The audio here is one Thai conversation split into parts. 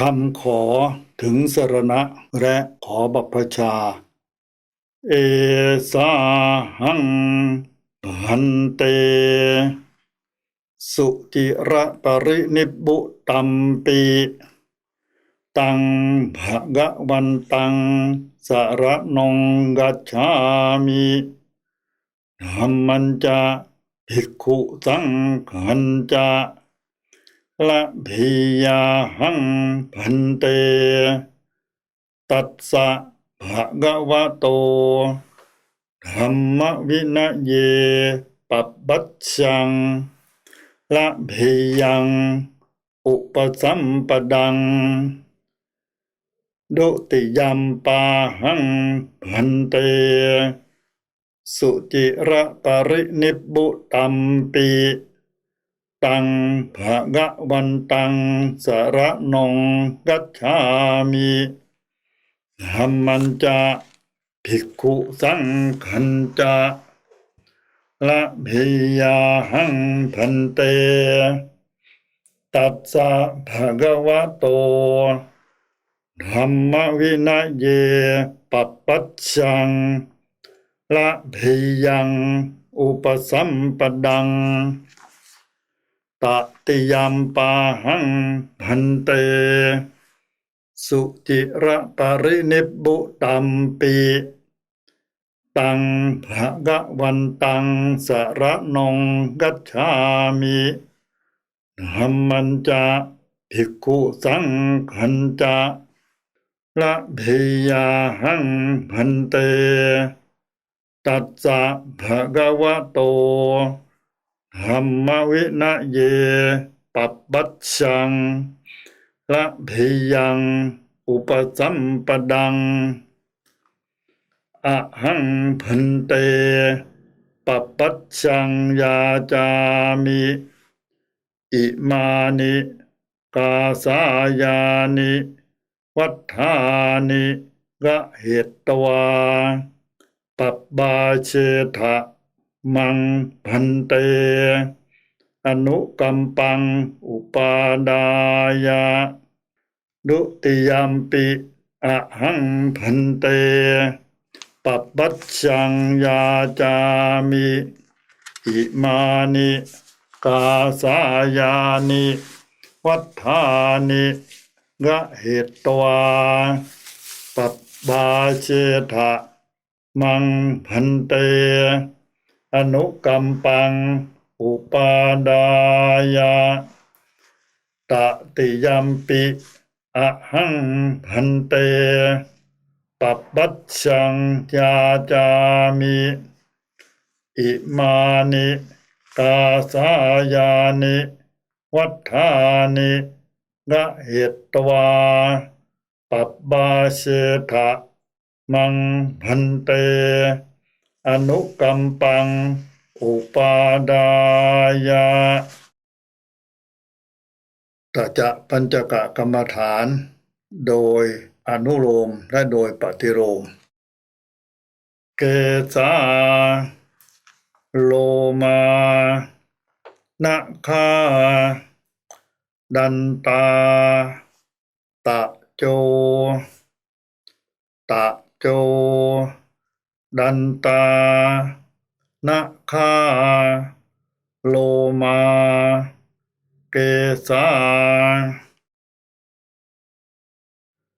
คำขอถึงสรณะและขอบัพพชา เอสาหังพันเต สุจิระปรินิบุตัมปีตังภะกะวันตังสารนงกัจฉามิธรรมันจะภิกขุสังขันจะ ละพิยาหังพันเตตัสสะภะคะวะโตังภะกะวันตังสระนงกัจฉามิธรรมันจะภิกขุสังขันจะละพิยาหังพันเต ตัสสะภะคะวะโตธรรมวินัยเยปัปปัชชังละพิยังอุปสัมปดัง ตติยามปาหังพันเต สุจิระปรินิบุตัมปีตังภะกะวันตังสระนงกัจฉามิธรรมันจะภิกขุสังขันจะละเพิยาหังพันเต ตัสสะภะคะวะโต ธรรมวินัยเยปัปปัชชังละพิยังอุปสัมปดังอะหังพันเตปปปัชชังยาจามิอิมานิกาสายานิวัฏฐานิกะเหตตวาปับบาเชทะ มังพันเต อนุกัมปัง อุปาดายะดุติยามปิอะหังพันเตปัปปัชชังยาจามิอิมานิกาสายานิวัฏฐานิกะเหตตวาปับบาเชทะมังพันเต อนุกัมปัง อุปาดายะตติยัมปิอะหังพันเตปัปปัชชังยาจามิอิมานิกาสายานิวัฏฐานิกะเหตตวาปับบาเชทะมังพันเต อนุกัมปัง อุปาดายะตจะปัญจกะกรรมฐาน โดยอนุโลมและโดยปฏิโลมเกสาโลมานะคาดันตา ตะโจ ตะโจ ดันตานะคาโลมา เกสา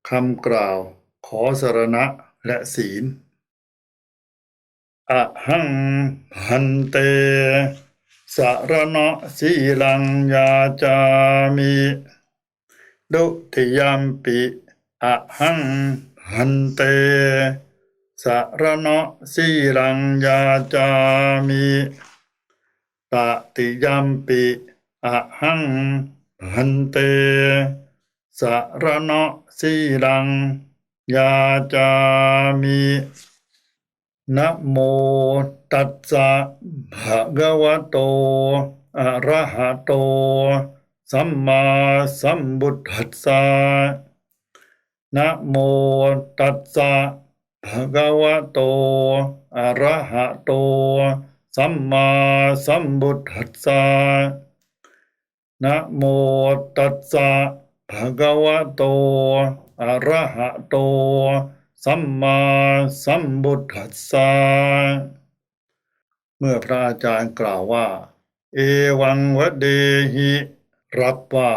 คำกล่าวขอสรณะและศีลอะหังพันเต สารณะสีลังยาจามิดุติยามปิอะหังพันเต สารณะสีลังยาจามิตติยัมปิอะหังพันเตสารณะสีลังยาจามินะโมตัสสะภะคะวะโตอะระหะโต สัมมาสัมพุทธัสสะนะโมตัสสะ ภะคะวะโต อะระหะโต สัมมาสัมพุทธัสสะ นะโมตัสสะภะคะวะโต อะระหะโต สัมมาสัมพุทธัสสะ เมื่อพระอาจารย์กล่าวว่า เอวังวะเดหิ รับว่า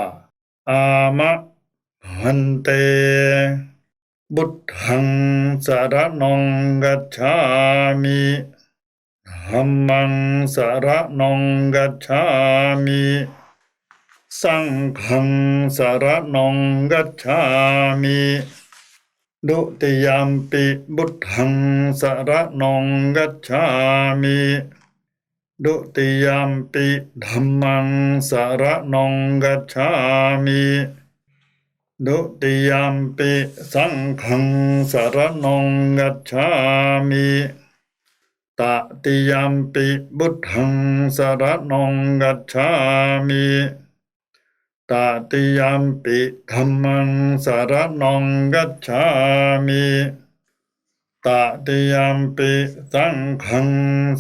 อามะหันเต บุตทังสารนองกัจฉามิธัมมังสารนองกัจฉามิสังฆังสารนองกัจฉามิดุติยามปิบุตทังสารนองกัจฉามิดุติยามปิธัมมังสารนองกัจฉามิ ดุติยามปิสังฆังสารนงกัจฉามิตติยามปิบุตทังสารนงกัจฉามิตติยามปิธัมมังสารนงกัจฉามิตติยามปิสังฆัง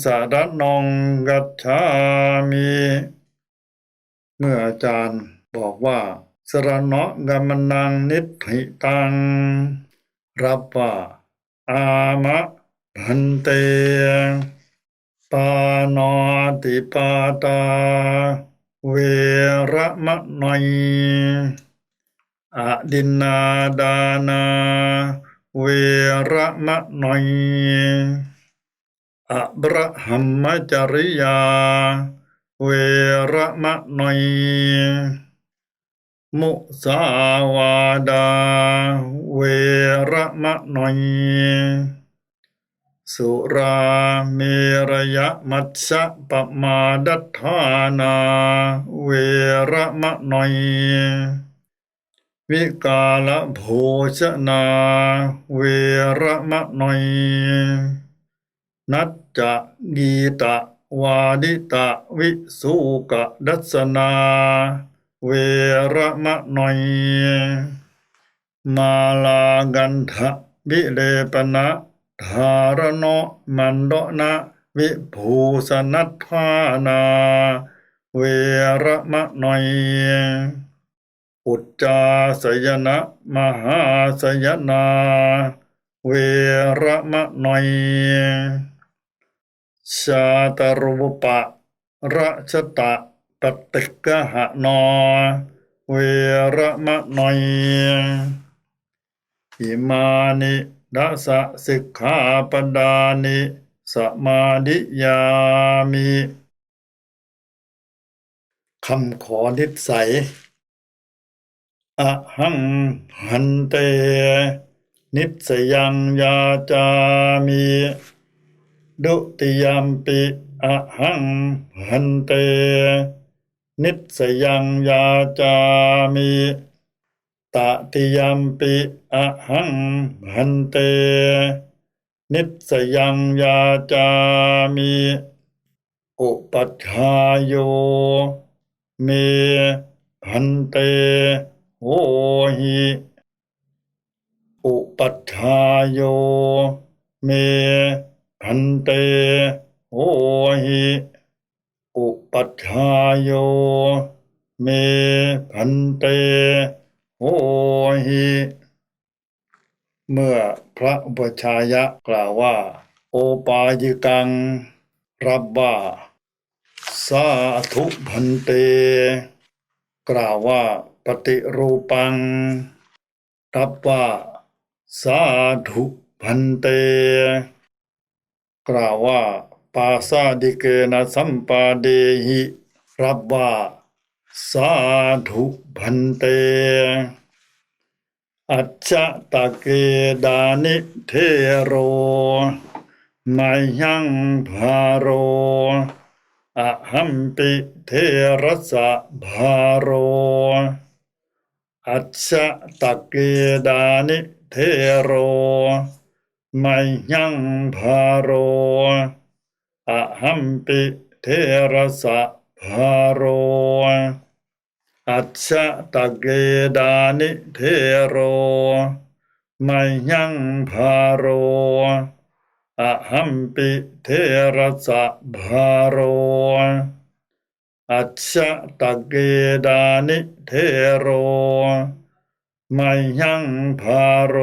สารนงกัจฉามิเมื่ออาจารย์บอกว่า สรณะกัมมนังนิธิตังรับว่าอามะพันเตปานอติปาตา เวระมะนอยอดินนาดานา เวระมะนอยอบระหัมมจริยา เวระมะนอย มุสาวาดา เวระมะนอยสุราเมรยมัชฌะปมาดัฏฐานา เวระมะนอยวิกาลโภชนา เวระมะนอยนัจจะกีตะ วาดิตะ วิสุกะดัสนา เวระมะนอยมาลากันทะวิเลปนะธารโนมันโดนะวิภูสนัทธานา เวระมะนอยอุจจาสยนะมหาสยนา เวระมะนอยชาตรูปะระชตะ ปฏิกะหะนอ เวระมะนอยอิมานิดัสสะสิกขาปดานิสมาดิยามิคำขอนิสัยอะหังหันเต นิสยังยาจามิดุติยามปิอะหังหันเต นิสยังยาจามิตติยมปิอะหังหันเต นิสยังยาจามิอุปัฏฐายโยเมหันเตโหหิอุปัฏฐายโยเมหันเตโหหิ อุปัฏฐายโย เมหันเตโหหิเมื่อพระอุปชายะกล่าวว่า โอปายิกัง รับว่าสาธุพันเต กล่าวว่าปฏิรูปัง รับว่าสาธุพันเต กล่าวว่า ปาสาดิเกนะสัมปาเดหิรับว่าสาธุพันเต อัจฉตะเกดานิเทโรไมยังภาโรอะหัมปิเทรสะภาโร อัจฉตะเกดานิเทโรไมยังภาโร อหัมปิเทระสะภาโรอัจฉตะเกดานิเทโรไมยังภาโรอหัมปิเทระสะภาโรอัจฉตะเกดานิเทโรไมัยยังพาโร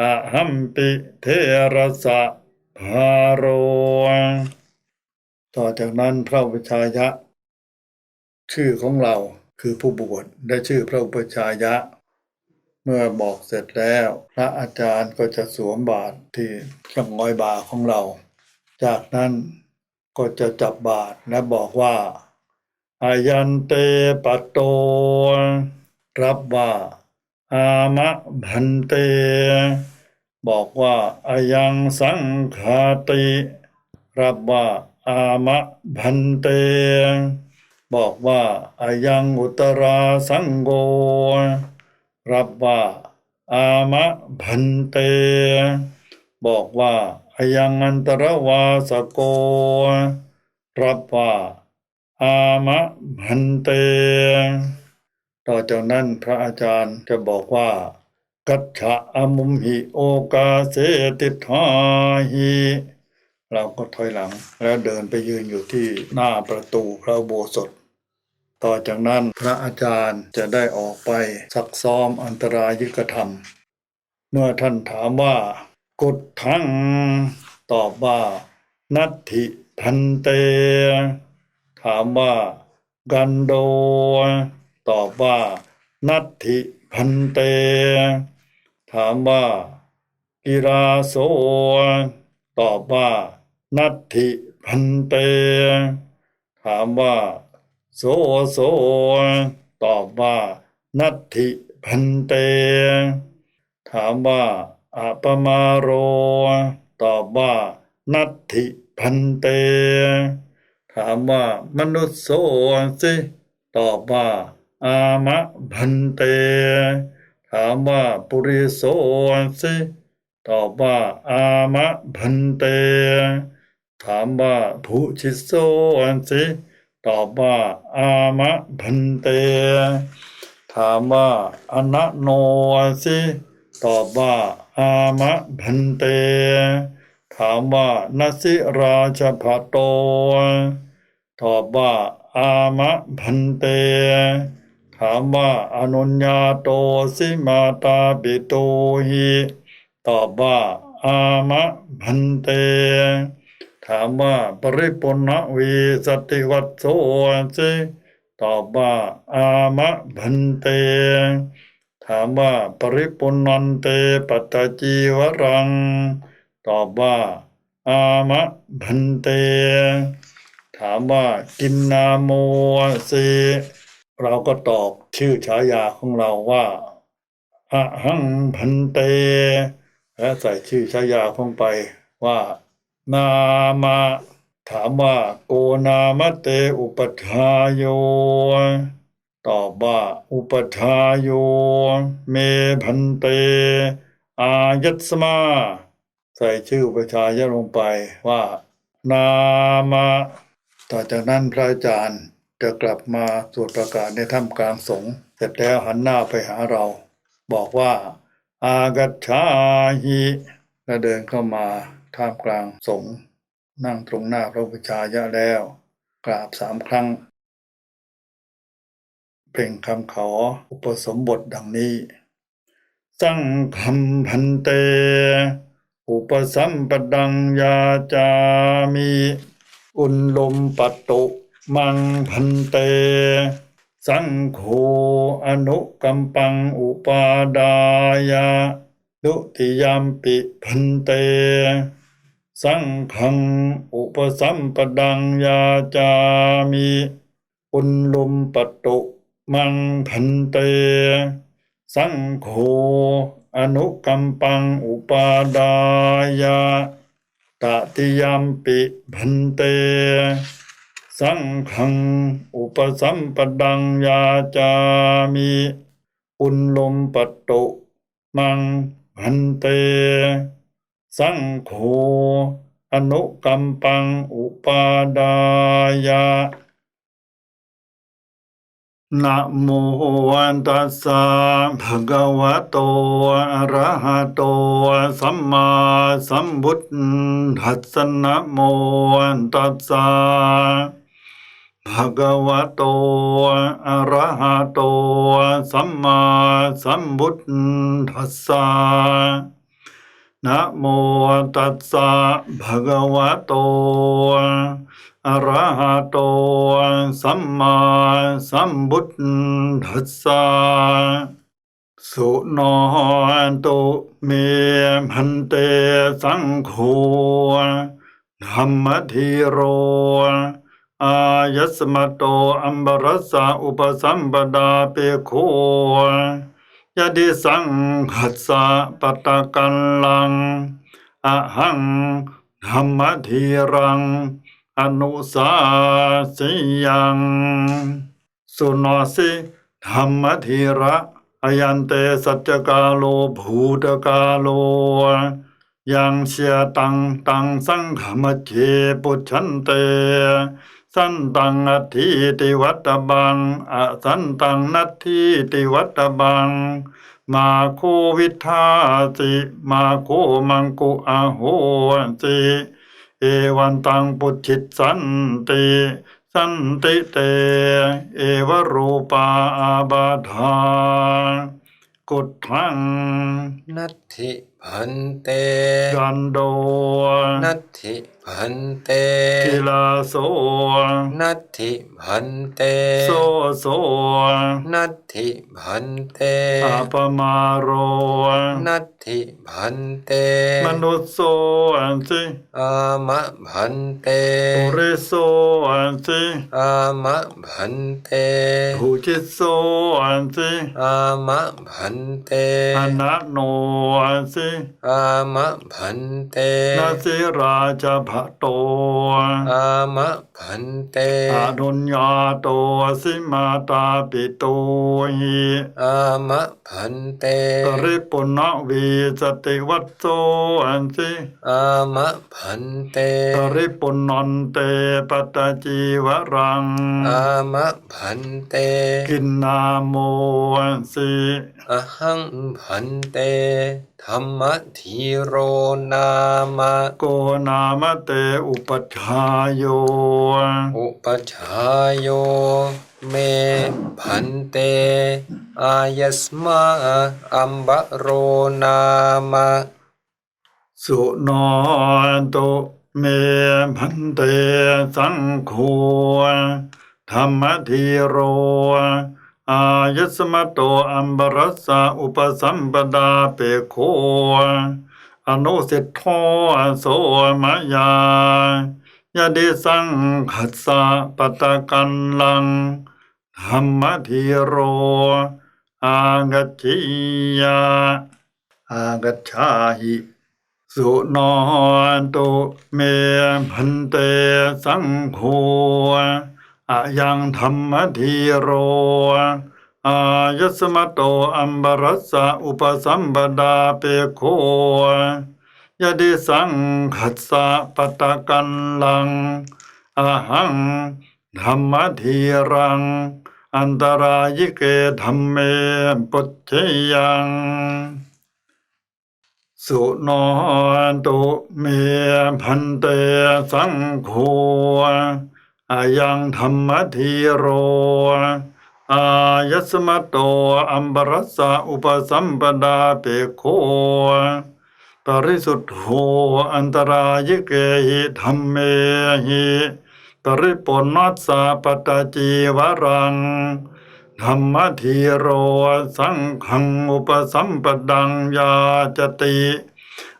อหัมปิเทระสะ พาโร ต่อจากนั้นพระอุปชายะ ชื่อของเราคือผู้บวชได้ชื่อพระอุปชายะ เมื่อบอกเสร็จแล้ว พระอาจารย์ก็จะสวมบาตรที่ช่องอยบาของเรา จากนั้นก็จะจับบาตรและบอกว่าอายันเตปะโต รับว่าอามะพันเต บอกว่าอายังสังฆาติรับว่าอามะพันเต บอกว่าอายังอุตราสังโฆรับว่าอามะพันเต บอกว่าอายังอันตรวาสโก รับว่าอามะพันเต ต่อจากนั้นพระอาจารย์จะบอกว่า กัจฉะอมุมหิโอกาเสติทาหิเราก็ถอยหลังแล้วเดินไปยืนอยู่ที่หน้าประตูพระโบสถ ต่อจากนั้นพระอาจารย์จะได้ออกไปซักซ้อมอันตรายิกธรรม เมื่อท่านถามว่ากุดทั้งตอบว่า นัตถิพันเต ถามว่า กันโด ตอบว่า นัตถิพันเต ถามว่ากิราโสตอบว่า นัตถิพันเต ถามว่า โสโสตอบว่า นัตถิพันเต ถามว่าอะปมาโร ตอบว่า นัตถิพันเต ถามว่ามนุษย์โสสิตอบว่า อามะพันเต ถามว่าปุริโสสิตอบว่า อามะพันเต ถามว่าผู้ชิโสสิตอบว่า อามะพันเต ถามว่าอนะโนสิตอบว่า อามะพันเต ถามว่านัสสิราชพะโต ตอบว่า อามะพันเต ถามว่าอนุญญาโตสิมาตาปิโตหิตอบว่า อามะพันเต ถามว่าปริปุณวีสติวัตโสสิตอบว่า อามะพันเต ถามว่าปริปุณันเตปัตตจีวรัง ตอบว่า อามะพันเต ถามว่ากินนาโมสี เราก็ตอบชื่อฉายาของเราว่าอะหังพันเต และใส่ชื่อฉายาลงไปว่า นามาถามว่าโกนามะเตอุปทายโย ตอบว่าอุปทายโย เมพันเต อายัตสมา ใส่ชื่ออุปชายะลงไปว่า นามาต่อจากนั้นพระอาจารย์ จะกลับมาสวดประกาศในถ้ำกลางสงเสร็จแล้วหันหน้าไปหาเรา บอกว่า อากัจฉาหิและเดินเข้ามาท่ามกลางสงนั่งตรงหน้าพระอุปชายะแล้ว กราบสามครั้งเป่งคำขออุปสมบทดังนี้ สังคำพันเต อุปสัมปดังยาจามิอุนลมปัตตุ มังพันเต สังโฆอนุกัมปังอุปาดายาดุติยามปิพันเต สังฆังอุปสัมปดังยาจามิอุนลุมปตุมังพันเต สังโฆอนุกัมปังอุปาดายาตติยามปิพันเต สังฆังอุปสัมปดังยาจามิอุนลมปตุมังพันเต สังโฆอนุกัมปังอุปาดายานะโมตัสสะภะคะวะโตอะระหะโตสัมมาสัมพุทธัสสะนะโมตัสสะ ภะคะวะโต อะระหะโต สัมมาสัมพุทธัสสะ นะโมตัสสะภะคะวะโต อะระหะโต สัมมาสัมพุทธัสสะ สุโนตุเมพันเตสังโฆธรรมธีโร อายัสมโตอัมบรสสะอุปสัมปดาเปโคยะดิสังขัสสะปตะกันลังอะหังธรรมธีรัง อนุสาสิยัง สุนสิธรรมธีระอยันเตสัจกาโลภูตกาโลยังเชียตังตังสังขมเจปุชันเต สันตังนัตถิติวัตตบังอสันตังนัตถิติวัตตบัง มาโควิทาสิมาโคมังกุอาโหสิเอวันตังปุจิตสันติสันติเต เอวรูปาอาบาธากุฏทังนัตถิพันเต กันโดนัตถิพันเตกิลาโสนัตถิพันเตโสโสนัตถิพันเตอาปมาโรนัตถิพันเตมนุสโสอันสิอามะพันเตปุริโสอันสิอามะพันเตภูจิตโสอันสิอามะพันเตอนัตโนอันสิอามะพันเตนาสิราชพะโตอามะพันเตอาดุญญาโตสิมาตาปิโตหิอามะพันเตปริปุณวีสติวัตโสอันสิอามะพันเตปริปุณนนเตปตตจีวรังอามะพันเตกินนาโมอันสิอหังพันเต ธรรมธีโรนามะโกนามเตอุปชายโย อุปชายโย เมพันเต อายสมาอัมบะโรนามะสุโนตุเมพันเตสังโฆธรรมธีโร อายสมโตอัมบรัสสะอุปสัมปดาเปโคอนุสิทโธโสมายายะดิสังขัสสะปตะกันลังธรรมธีโร อากัจจิยาอากัจฉาหิสุโนตุเมพันเตสังโฆ อะยังธรรมธีโรอายสมโตอัมบรัสสะอุปสัมปดาเปโคยดิสังขัสสะปตะกันลังอะหังธรรมธีรัง อันตรายิเกธรรมเมปุจเชยังสุโนตุเมพันเตสังโฆ อายังธรรมธีโร อายสมโตอัมบรสสะอุปสัมปดาเปโคปริสุทธโธอันตรายเกหิธรรมเมหิปริปุณัสสะปตจีวรังธรรมธีโรสังขังอุปสัมปดังยาจติ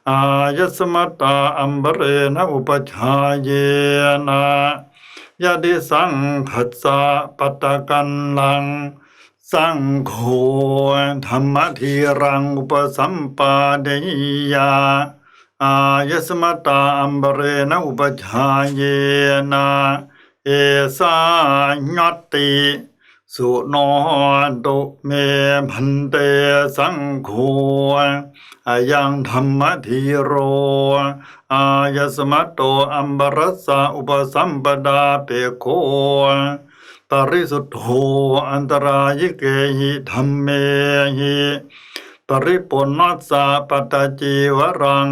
อายสมตาอัมบเรนะอุปชายเยนะ ยะดิสังขัสสะปัตะกันลัง สังโฆธรรมธีรังอุปสัมปาเดยาอายสมตาอัมเบเรนะอุปชาเยนะ เอสาญติ สุโนตุเมพันเตสังโฆอายังธรรมธีโร อายสมตโตอัมบรัสสะอุปสัมปดาเปโคปริสุทธโธอันตรายิเกหิธรรมเมหิปริปุณัสสะปตตจีวรัง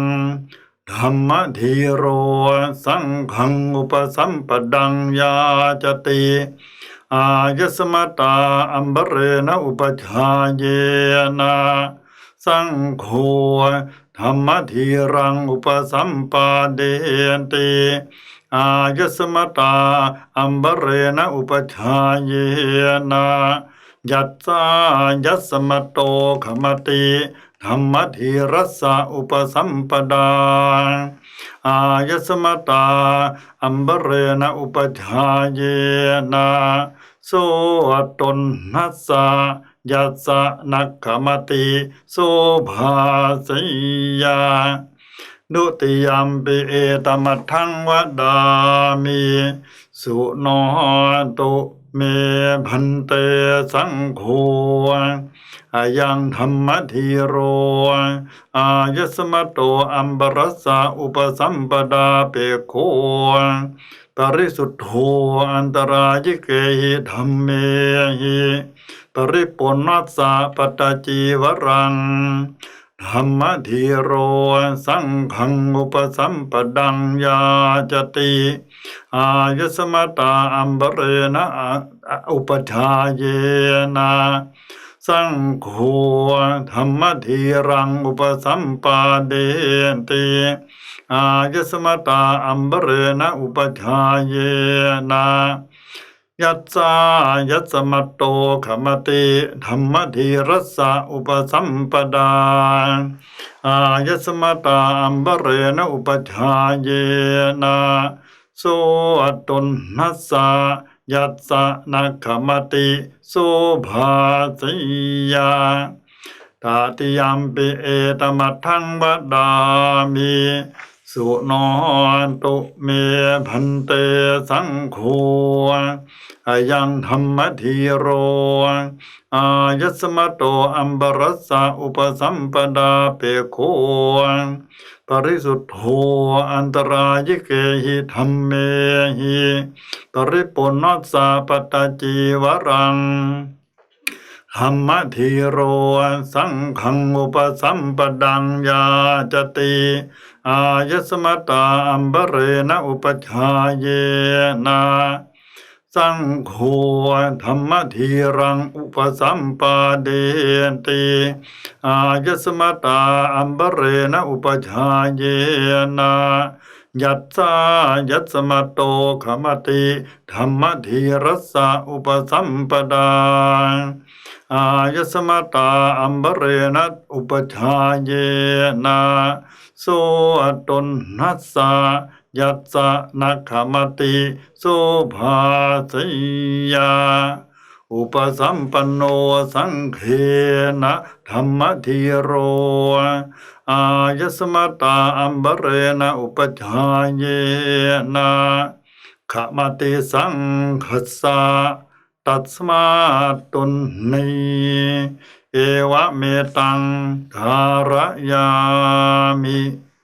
ธรรมธีโร สังฆังอุปสัมปดังยาจติายสมตาอัมเบเรนะอุปชาเยนะสังโฆธรรมธีรังอุปสัมปาเดนติอายสมตาอัมเบเรนะอุปชาเยนะยัตสายัสมโตขมติ ธรรมธีรสสะอุปสัมปดา อายสมตา อัมบเรนะอุปชาเยนะโสตนนัสสะยัสสะนักขมติโสภาสยาดุติยมปิเอตมัทังวดามิสุโนตุ เมพันเตสังโฆอายังธรรมธีโร อายสมโตอัมบรัสสะอุปสัมปดาเปโคปริสุทโธอันตรายเกหิธรรมเมหิปริปุณัสสะปตจีวรัง ธรรมธีโรสังฆังอุปสัมปดังยาจติอายสมตาอัมเบเรนะอุปชาเยนะสังโฆธรรมธีรังอุปสัมปาเดนติอายสมตาอัมเบเรนะอุปชาเยนะ ยัตสายัสสมตโตขมติธรรมธีรัสสะอุปสัมปดาอายสมตาอัมบเรนะอุปชาเยนะโสตุนนัสสะยัสสะนักขมติโสภาสยาตาติยมปิเอตมัทังวดามิ สุโนตุเมพันเตสังโฆอายังธรรมธีโร อายสมโตอัมบรัสสะอุปสัมปดาเปโคปริสุทโธอันตรายิเกหิธรรมเมหิปริปุณัสสะปตจีวรังธรรมธีโร สังฆังอุปสัมปดังยาจติ อายสมตาอัมเบเรนะอุปชาเยนะสังโฆธรรมธีรังอุปสัมปาเดนติอายสมตาอัมเบเรนะอุปชาเยนะยัตสายัสสมโตขมติธรรมธีรัสสะอุปสัมปดาอายสมตาอัมเบเรนะอุปชาเยนะ โสตนนัสสะยัสสะนักขมติโสภาสยาอุปสัมปันโนสังเคนะธรรมธีโร อายสมตาอัมเบเรนะอุปชาเยนะขมติสังคัสสะตัสมาตุนนี เอวะเมตังธารยามิ